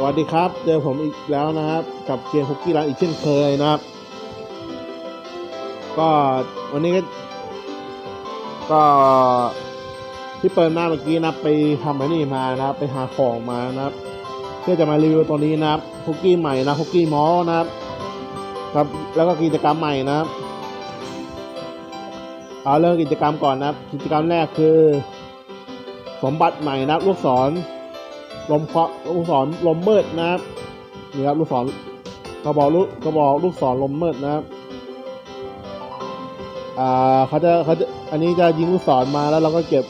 สวัสดีครับ เจอผมอีกแล้วนะครับ กับเกมคุกกี้รันอีกเช่นเคยนะครับ ก็วันนี้ก็ ก็ที่เปิดหน้าเมื่อกี้นะไปทำไอ้นี่มานะครับ ไปหาของมานะครับ เพื่อจะมารีวิวตัวนี้นะครับคุกกี้ใหม่นะคุกกี้มอลนะครับ ครับแล้วก็กิจกรรมใหม่นะครับเอาเริ่มกิจกรรมก่อนนะครับ กิจกรรมแรกคือ สมบัติใหม่นะลูกศร ลมเคาะลูกศรลมมืดนะครับนี่ครับลูกศรกระบอกลูกกระบอกลูกศรลมมืดนะครับอ่าเขาจะเขาจะอันนี้จะยิงลูกศรมาแล้วเราก็เก็บ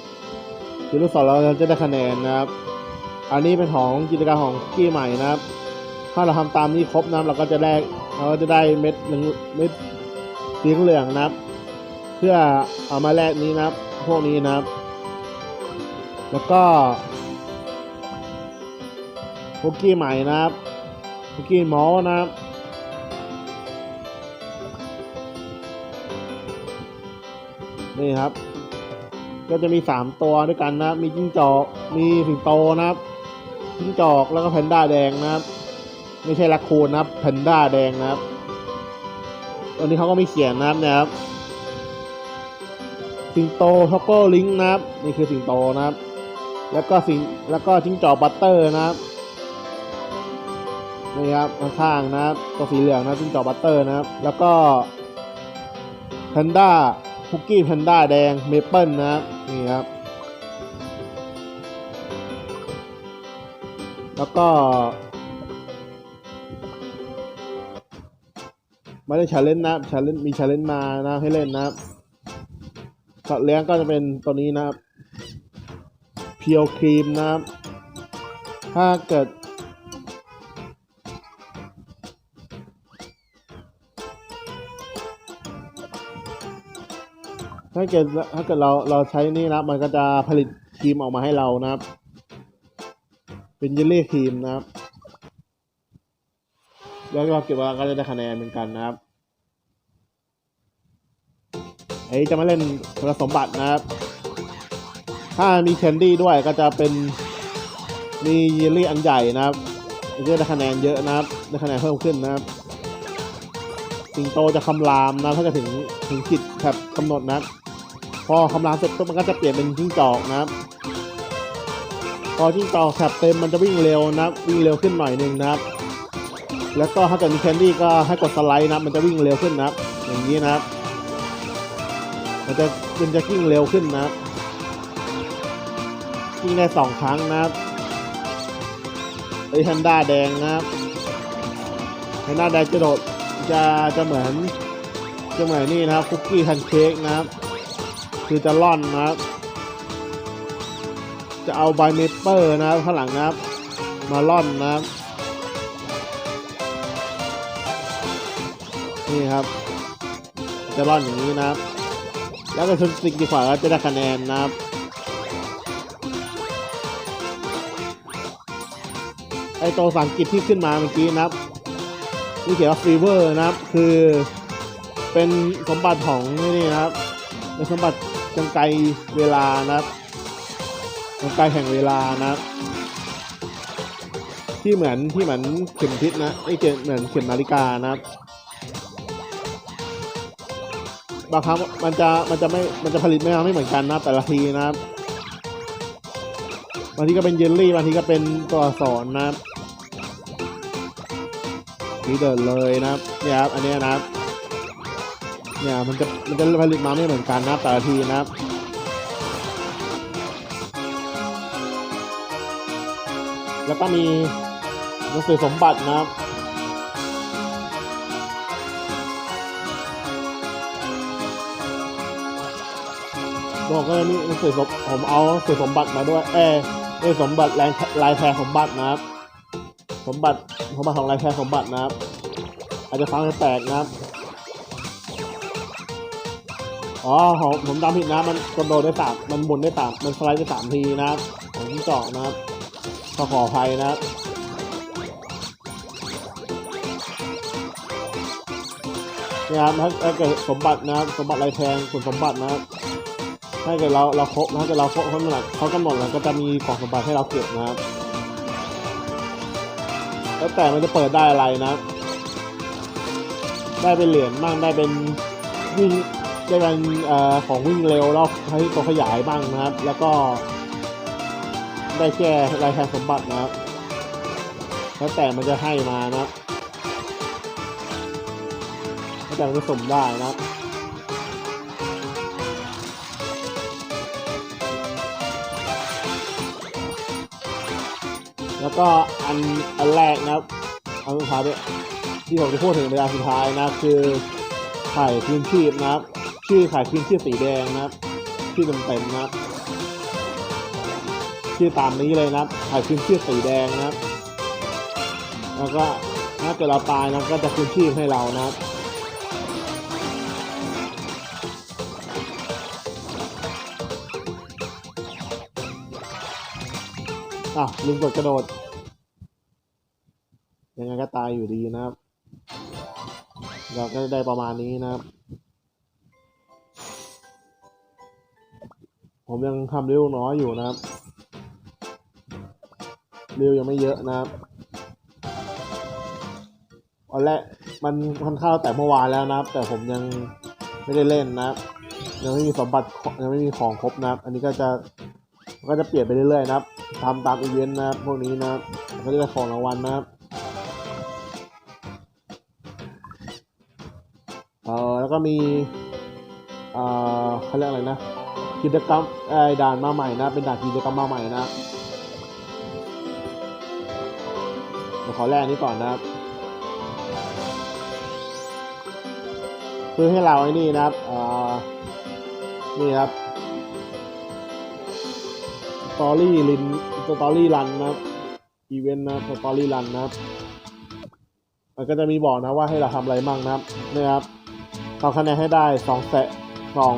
ยิงลูกศรเราจะได้คะแนนนะครับ อันนี้เป็นของกิจกรรมของกี้ใหม่นะครับ ถ้าเราทำตามนี้ครบนะเราก็จะได้เราก็จะได้เม็ดหนึ่งเม็ดสีเหลืองนะครับ เพื่อเอามาแลกนี้นะครับ พวกนี้นะครับ แล้วก็ คุกกี้ใหม่นะครับคุกกี้หมอนะครับนี่ครับ ก็จะมีสามตัวด้วยกันนะครับ มีจิ้งจอก มีสิงโตนะครับ จิ้งจอกแล้วก็แพนด้าแดงนะครับ ไม่ใช่ลักคูนนะครับแพนด้าแดงนะครับตัวนี้เขาก็มีเขียนนะครับเนะครับ สิงโตช็อกโกลิงนะครับ นี่คือสิงโตนะครับ แล้วก็สิงแล้วก็จิ้งจอกบัตเตอร์นะครับ นี่ครับข้างๆนะครับตัวสีเหลืองนะจิ้งจอกบัตเตอร์นะครับ แล้วก็แพนด้าคุกกี้แพนด้าแดงเมเปิลนะครับนี่ครับ แล้วก็ ไม่ได้ชาเลนจ์นะครับชาเลนจ์มีชาเลนจ์มานะให้เล่นนะครับสัตว์เลี้ยงก็จะเป็นตัวนี้นะครับเพียวครีมนะครับ ถ้าเกิด ถ้าเกิดถ้าเกิดเราเราใช้นี่นะครับมันก็จะผลิตครีมออกมาให้เรานะครับ เป็นเยลลี่ครีมนะครับ แล้วเราเก็บไว้ก็จะได้คะแนนเหมือนกันนะครับไอ้จะมาเล่นคุณสมบัตินะครับ ถ้ามีแคนดี้ด้วยก็จะเป็นมีเยลลี่อันใหญ่นะครับจะได้คะแนนเยอะนะครับ ได้คะแนนเพิ่มขึ้นนะครับสิงโตจะคำรามนะถ้าจะถึงถึงขีดแบบกำหนดนะ พอคำรามเสร็จปุ๊บมันก็จะเปลี่ยนเป็นจิ้งจอกนะครับ พอจิ้งจอกแถบเต็มมันจะวิ่งเร็วนะวิ่งเร็วขึ้นหน่อยหนึ่งนะครับ แล้วก็ถ้าเกิดมีแคนดี้ก็ให้กดสไลด์นะมันจะวิ่งเร็วขึ้นนะอย่างนี้นะครับ มันจะมันจะวิ่งเร็วขึ้นนะครับวิ่งได้สองครั้งนะครับไอ้แพนด้าแดงนะครับแพนด้าแดงจะโดดจะจะเหมือนจะเหมือนนี่นะครับคุกกี้แพนเค้กนะครับ คือจะล่อนนะครับ จะเอาใบเมเปอร์นะครับข้างหลังนะครับ มาล่อนนะครับ นี่ครับ จะล่อนอย่างนี้นะครับ แล้วก็ชนสิกดีกว่าก็จะได้คะแนนนะครับไอตัวภาษาอังกฤษที่ขึ้นมาเมื่อกี้นะครับนี่เขียนว่าฟีเวอร์นะครับ คือเป็นสมบัติของนี่นะครับเป็นสมบัติ กลไกเวลานะครับกลไกแห่งเวลานะครับที่เหมือนที่เหมือนเข็มทิศนะไอเข็มเหมือนเข็มนาฬิกานะครับบางครั้งมันจะมันจะไม่มันจะผลิตไม่ไม่เหมือนกันนะแต่ละทีนะครับบางทีก็เป็นเยลลี่บางทีก็เป็นตัวอักษรนะครับนี่เดินเลยนะครับเนี่ยครับอันนี้นะครับ เนี่ยมันจะมันจะผลิตมาไม่เหมือนกันนะแต่ละทีนะครับแล้วก็มีหนังสือสมบัตินะครับ บอกก็มีหนังสือสมผมเอาหนังสือสมบัติมาด้วย เออเออสมบัติลายลายแทนสมบัตินะครับ สมบัติสมบัติของลายแทนสมบัตินะครับ อาจจะฟังแปลกนะครับ อ๋อผมผมจำผิดนะ มันกระโดดได้สามมันหมุนได้สามมันสไลด์ได้สามทีนะครับของที่เจาะนะครับขอขออภัยนะครับนี่ยครับถ้าเกิดสมบัตินะครับสมบัติลายแทงคุณสมบัตินะครับถ้าเกิดเราเราครบถ้าเกิดเราครบเขากำหนดเขากำหนดแล้วก็จะมีของสมบัติให้เราเก็บนะครับแล้วแต่มันจะเปิดได้อะไรนะ ได้เป็นเหรียญบ้างได้เป็นวิ่ง ได้เป็นอของวิ่งเร็วแล้วให้ตัวขยายบ้างนะครับ แล้วก็ได้แค่รายแทนสมบัตินะครับแล้วแต่มันจะให้มานะแล้วแต่มันจะสมได้นะครับแล้วก็อันอันแรกนะครับอันสุดท้ายด้วยที่ผมจะพูดถึงเวลาสุดท้ายนะคือไข่คืนชีพนะครับ ชื่อไข่คืนชีพสีแดงนะครับ ชื่อเต็มๆนะครับ ชื่อตามนี้เลยนะครับไข่คืนชีพสีแดงนะครับ แล้วก็ถ้าเกิดเราตายนะก็จะคืนชีพให้เรานะครับอะลืมกดกระโดด ยังไงก็ตายอยู่ดีนะครับ เราก็ได้ประมาณนี้นะครับ ผมยังทำเร็วน้อยอยู่นะครับ เร็วยังไม่เยอะนะครับวันแรกมันมันเข้าแต่เมื่อวานแล้วนะครับ แต่ผมยังไม่ได้เล่นนะครับ ยังไม่มีสมบัติยังไม่มีของครบนะครับ อันนี้ก็จะก็จะเปลี่ยนไปเรื่อยๆนะครับทำตามอีเวนต์นะครับพวกนี้นะครับก็จะได้ของรางวัลนะครับเออแล้วก็มีเออเขาเรียกอะไรนะ กิจกรรมไอ้ด่านมาใหม่นะ เป็นด่านกิจกรรมมาใหม่นะเดี๋ยวขอแรกนี้ก่อนนะครับคือให้เราไอ้นี่นะครับเอ่อนี่ครับสตอรี่ลินสตอรี่รันนะครับอีเวนต์นะสตอรี่รันนะครับมันก็จะมีบอกนะว่าให้เราทำอะไรบ้างนะครับนี่ครับทำคะแนนให้ได้สองแสนสอง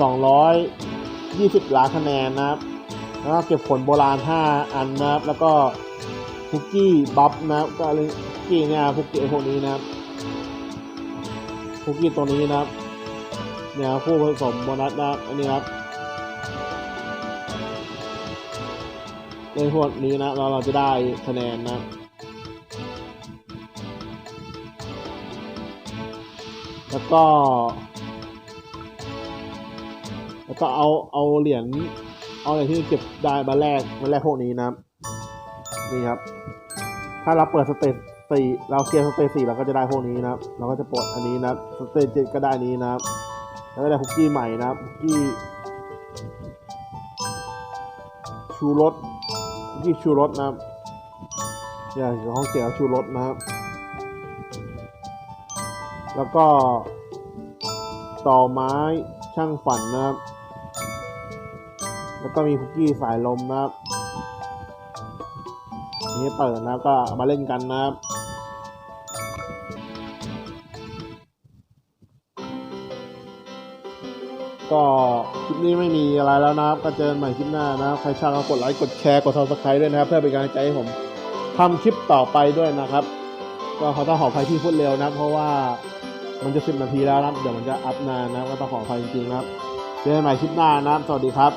สองร้อยยี่สิบล้านคะแนนนะครับ แล้วก็เก็บผลโบราณห้าอันนะครับ แล้วก็คุกกี้บัฟนะครับก็อะไรคุกกี้เนี่ยคุกกี้พวกนี้นะครับคุกกี้ตัวนี้นะครับเนี่ยคู่ผสมโบนัสนะครับอันนี้ครับในพวกนี้นะเราเราจะได้คะแนนนะแล้วก็ แล้วก็เอาเอาเหรียญเอาเหรียญที่เก็บได้มาแลกมาแลกพวกนี้นะครับนี่ครับ ถ้าเราเปิดสเตจสี่เราเคลียร์สเตจสี่เราก็จะได้พวกนี้นะครับ เราก็จะปลดอันนี้นะครับสเตจเจ็ดก็ได้นี้นะครับ แล้วก็ได้คุกกี้ใหม่นะครับคุกกี้ชูรสที่ชูรสนะครับเนี่ยเขาเขียนว่าชูรสนะครับ แล้วก็ต่อไม้ช่างฝันนะครับ แล้วก็มีคุกกี้สายลมนะครับนี่เปิดนะก็มาเล่นกันนะครับก็คลิปนี้ไม่มีอะไรแล้วนะครับ ก็เจอกันใหม่คลิปหน้านะครับ ใครชอบก็กดไลค์กดแชร์กด subscribe ด้วยนะครับ เพื่อเป็นกำลังใจให้ผมทำคลิปต่อไปด้วยนะครับ ก็ขอต้องขออภัยที่พูดเร็วนะ เพราะว่ามันจะสิบนาทีแล้วนะเดี๋ยวมันจะอัพนานนะก็ต้องขออภัยจริงๆนะครับเจอกันใหม่คลิปหน้านะครับ สวัสดีครับ